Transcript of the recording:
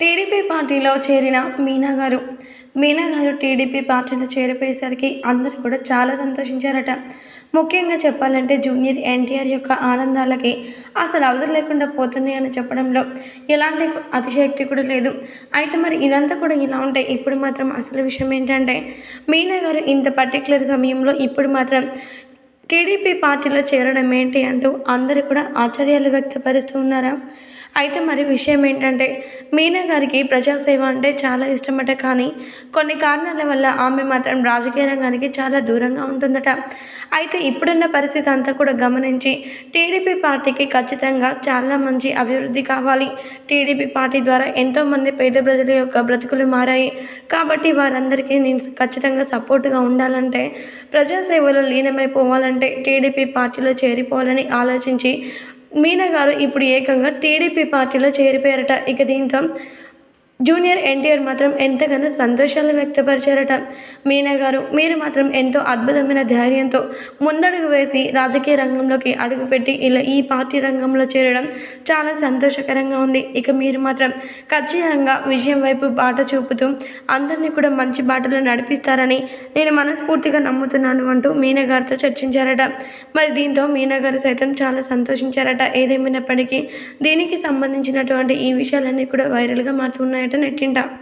TDP పార్టీలో చేరిన మీనా గారు. మీనా గారు టీడీపీ పార్టీలో చేరిపోయేసరికి అందరూ కూడా చాలా సంతోషించారట. ముఖ్యంగా చెప్పాలంటే జూనియర్ ఎన్టీఆర్ యొక్క ఆనందాలకి అసలు అవసరం లేకుండా పోతుంది అని చెప్పడంలో ఎలాంటి అతిశక్తి కూడా లేదు. అయితే మరి ఇదంతా కూడా ఇలా ఉంటే ఇప్పుడు మాత్రం అసలు విషయం ఏంటంటే మీనా గారు ఇంత పర్టికులర్ సమయంలో ఇప్పుడు మాత్రం టీడీపీ పార్టీలో చేరడం ఏంటి అంటూ అందరూ కూడా ఆశ్చర్యాలు వ్యక్తపరుస్తూ ఉన్నారా? అయితే మరి విషయం ఏంటంటే మీనా గారికి ప్రజాసేవ అంటే చాలా ఇష్టమట కానీ కొన్ని కారణాల వల్ల ఆమె మాత్రం రాజకీయ రంగానికి చాలా దూరంగా ఉంటుందట. అయితే ఇప్పుడున్న పరిస్థితి అంతా కూడా గమనించి టీడీపీ పార్టీకి ఖచ్చితంగా చాలా మంచి అభివృద్ధి కావాలి. టీడీపీ పార్టీ ద్వారా ఎంతోమంది పేద ప్రజల యొక్క బ్రతుకులు మారాయి. కాబట్టి వారందరికీ నేను ఖచ్చితంగా సపోర్టుగా ఉండాలంటే ప్రజాసేవలో లీనమైపోవాలంటే టీడీపీ పార్టీలో చేరిపోవాలని ఆలోచించి మీనా గారు ఇప్పుడు ఏకంగా టీడీపీ పార్టీలో చేరిపోయారట. ఇక దీంతో జూనియర్ ఎన్టీఆర్ మాత్రం ఎంతగానో సంతోషాలు వ్యక్తపరిచారట. మీనా గారు మీరు మాత్రం ఎంతో అద్భుతమైన ధైర్యంతో ముందడుగు వేసి రాజకీయ రంగంలోకి అడుగుపెట్టి ఇలా ఈ పార్టీ రంగంలో చేరడం చాలా సంతోషకరంగా ఉంది. ఇక మీరు మాత్రం ఖచ్చితంగా విజయం వైపు బాట చూపుతూ అందరినీ కూడా మంచి బాటలో నడిపిస్తారని నేను మనస్ఫూర్తిగా నమ్ముతున్నాను అంటూ మీనా గారితో చర్చించారట. మరి దీంతో మీనా గారు సైతం చాలా సంతోషించారట. ఏదేమైనప్పటికీ దీనికి సంబంధించినటువంటి ఈ విషయాలన్నీ కూడా వైరల్గా మారుతున్నాయి നന്നായിട്ട് നെറ്റിണ്ടാവും